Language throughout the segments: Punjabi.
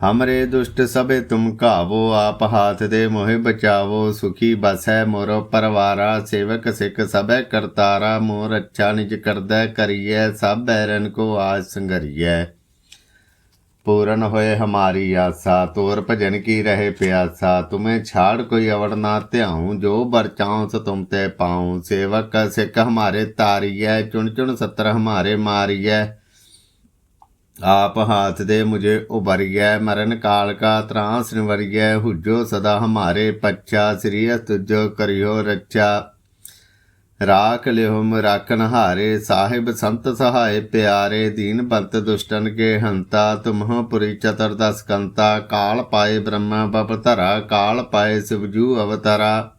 ਹਮਰੇ ਦੁਸ਼ਟ ਸਭੇ ਤੁਮ ਕਾਵੋ ਆਪ ਹਾਥ ਦੇ ਮੋਹਿ ਬਚਾਵੋ ਸੁਖੀ ਬਸੈ ਮੋਰੋ ਪਰਵਾਰਾ ਸੇਵਕ ਸਿੱਖ ਸਭੈ ਕਰਤਾਰਾ ਮੋਰ ਅੱਛਾ ਨਿਜ ਕਰਦਾ ਕਰੀਐ ਸਭ ਬੈਰਨ ਕੋ ਆਜ ਸੰਗਰੀਐ ਪੂਰਨ ਹੋਏ ਹਮਾਰੀ ਆਸਾ ਤੋਰ ਭਜਨ ਕੀ ਰਹੇ ਪਿਆਸਾ ਤੁਮੇ ਛਾੜ ਕੋਈ ਅਵੜ ਨਾ ਧਿਆਉ ਜੋ ਬਰਚਾਉ ਸ ਤੁਮ ਤੇ ਪਾਉ ਸੇਵਕ ਸਿੱਖ ਹਮਾਰੇ ਤਾਰੀਐ ਚੁਣ ਚੁਣ ਸਤਰ ਹਮਾਰੇ ਮਾਰੀਐ ਆਪ ਹਾਥ ਦੇ ਮੁਝੇ ਉਬਰਿਐ ਮਰਨ ਕਾਲ ਕਾ ਤਰਾਸ ਨਿਵਰਿਐ, ਹੁਜੋ ਸਦਾ ਹਮਾਰੇ ਪੱਛਾ, ਸ੍ਰੀ ਤੁਜੋ ਕਰਿਓ ਰੱਛਾ। ਰਾਖ ਲਿਓ ਮਰਾਕਨ ਹਾਰੇ ਸਾਹਿਬ ਸੰਤ ਸਹਾਏ ਪਿਆਰੇ, ਦੀਨ ਬੰਤ ਦੁਸ਼ਟਨ ਕੇ ਹੰਤਾ, ਤੁਮਹ ਪੁਰੀ ਚਤਰ ਦਸ ਕੰਤਾ, ਕਾਲ ਪਾਏ ਬ੍ਰਹਮਾ, ਬਪ ਧਰਾ, ਕਾਲ ਪਾਏ ਸਿਵਜੂ ਅਵਤਾਰਾ।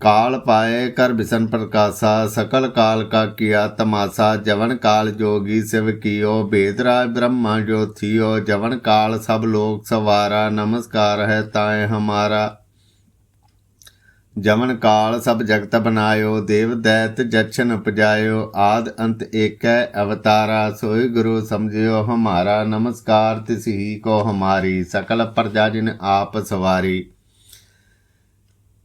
ਕਾਲ ਪਾਏ ਕਰ ਬਿਸਨ ਪ੍ਰਕਾਸ਼ਾ, ਸਕਲ ਕਾਲ ਕਾ ਕੀਆ ਤਮਾਸਾ, ਜਵਨ ਕਾਲ ਜੋਗੀ ਸਿਵ ਕੀਓ ਬੇਦਰਾ ਬ੍ਰਹਮਾ ਜੋ ਥਿਓ, ਜਵਨ ਕਾਲ ਸਭ ਲੋਕ ਸਵਾਰਾ, ਨਮਸਕਾਰ ਹੈ ਤਾਏ ਹਮਾਰਾ। ਜਮਨ ਕਾਲ ਸਭ ਜਗਤ ਬਨਾਇਓ, ਦੇਵ ਦੈਤ ਜਛਨ ਉਪਜਾਇਓ, ਆਦ ਅੰਤ ਏਕੈ ਅਵਤਾਰਾ, ਸੋਈ ਗੁਰੂ ਸਮਝਿਓ ਹਮਾਰਾ, ਨਮਸਕਾਰ ਤਿਸਹੀ ਕੋ ਹਮਾਰੀ, ਸਕਲ ਪ੍ਰਜਾ ਜਿਨ ਆਪ ਸਵਾਰੀ।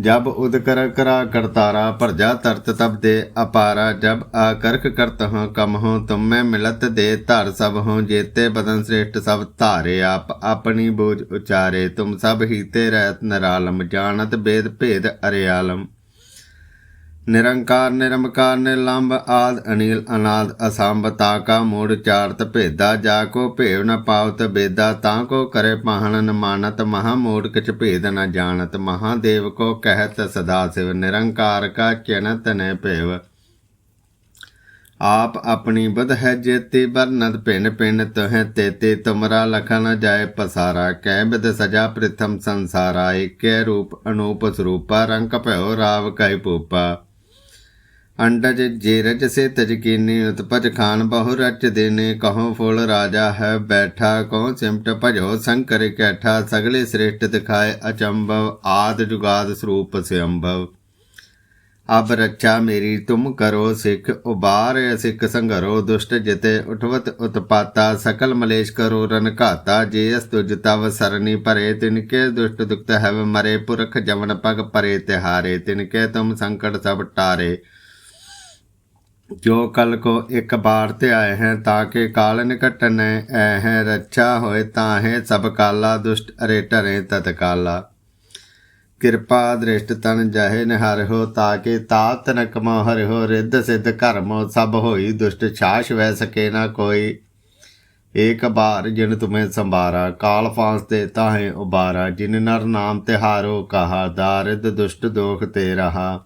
जब उदकर करा करतारा प्रजा तरत तब दे अपारा जब आकर्क करत हो कम हो तुम में मिलत दे धर सब हो जेते बदन श्रेष्ठ सब धारे आप अपनी बोझ उचारे तुम सब हीते रहत नरालम जानत भेद भेद अरियालम ਨਿਰੰਕਾਰ, ਨਿਰਮਕਾਰ ਨਿਰਲੰਭ ਆਦ, ਅਨੀਲ, ਅਨਾਦ, ਅਸੰਭ, ਤਾ ਕਾ ਮੂੜ, ਚਾਰਤ, ਭੇਦਾ, ਜਾ ਕੋ ਭੇਵ ਨ ਪਾਵਤ ਬੇਦਾ, ਤਾਂ ਕੋ ਕਰੇ ਪਾਹਣ ਨ ਮਾਨਤ, ਮਹਾ ਮੂੜ ਕਿਛ ਭੇਦ ਨ ਜਾਣਤ ਮਹਾਦੇਵ ਕੋ ਕਹਿਤ, ਸਦਾ ਸਿਵ ਨਿਰੰਕਾਰ ਕਾ ਚਨਤ ਨ ਭੇਵ। ਆਪ ਆਪਣੀ ਬਦ ਹੈ ਜੇਤੇ ਬਰਨਤ ਪਿੰਨ ਪਿੰਨ ਤਹ ਤੇਤੇ, ਤੁਮਰਾ ਲਖਨ ਜਾਏ ਪਸਾਰਾ, ਕਹਿ ਬਿਦ ਸਜਾ ਪ੍ਰਥਮ ਸੰਸਾਰਾ, ਏਕੈ ਰੂਪ ਅਨੂਪ ਸਰੂਪਾ, ਰੰਗ ਭਇਓ ਰਾਵ ਕਹਿ ਪੂਪਾ ਅੰਡਜ ਜੇਰਜ ਸੇ ਤਜਕੀਨੀ ਉਤਪਜ ਖਾਨ ਬਹੁ ਰਚ ਦੇਨੇ, ਕਹੋ ਫੁਲ ਰਾਜਾ ਹੈ ਬੈਠਾ, ਕਹੋ ਸਿਮਟ ਭਜੋ ਸੰਕਰ ਕੈਠਾ, ਸਗਲੇ ਸ੍ਰੇਸ਼ਟ ਦਿਖਾਏ ਅਚੰਭਵ, ਆਦ ਜੁਗਾਦ ਸਰੂਪ ਸਿਅੰਭਵ। ਅਬ ਰੱਛਾ ਮੇਰੀ, ਤੁਮ ਕਰੋ ਸਿੱਖ, ਉਬਾਰ ਸਿੱਖ ਸੰਘਰੋ, ਦੁਸ਼ਟ ਜਿਤੇ ਉਠਵਤ ਉਤਪਾਤਾ, ਸਕਲ ਮਲੇਸ਼ ਕਰੋ ਰਨ ਘਾਤਾ, ਜੇ ਅਸ ਤੁਜ ਤਵ ਸਰਨੀ ਭਰੇ, ਤਿਨ ਕੇ ਦੁਸ਼ਟ ਦੁਖਤ ਹੈਵ ਮਰੇ, ਪੁਰਖ ਜਵਨ ਪਗ ਪਰੇ ਤਿਹਾਰੇ ਤਿਨਕੇ ਤੁਮ ਸੰਕਟ ਸਭ ਟਾਰੇ। ਜੋ ਕਲ ਕੋ ਇੱਕ ਬਾਰ ਤੇ ਆਏ ਹੈ, ਤਾਂ ਕਿ ਕਾਲ ਨਿਕਟਨ ਐ ਹੈ, ਰੱਛਾ ਹੋਏ ਤਾਂ ਹੈ, ਸਭ ਕਾਲਾ ਦੁਸ਼ਟ ਅਰੇ ਟਰੇ ਤਤਕਾਲਾ ਕਿਰਪਾ ਦ੍ਰਿਸ਼ਟ ਤਨ ਜਹੇ ਨਿਹਰ ਹੋ, ਤਾਂ ਕਿ ਤਾਤ ਨ ਕਮੋ ਹਰਿ ਹੋ, ਰਿੱਧ ਸਿੱਧ ਕਰਮ ਸਭ ਹੋਈ ਦੁਸ਼ਟ ਛਾਸ਼ ਵੈ ਸਕੇ ਨਾ ਕੋਈ। ਏਕ ਬਾਰ ਜਿਨ ਤੁਮੇ ਸੰਭਾਰਾ, ਕਾਲ ਫਾਂਸ ਤੇ ਤਾਹੇ ਉਬਾਰਾ, ਜਿਨ ਨਰ ਨਾਮ ਤਿਹਾਰੋ ਕਹਾ ਦਾਰਿਦ ਦੁਸ਼ਟ ਦੋਖ ਤੇ ਰਹਾ।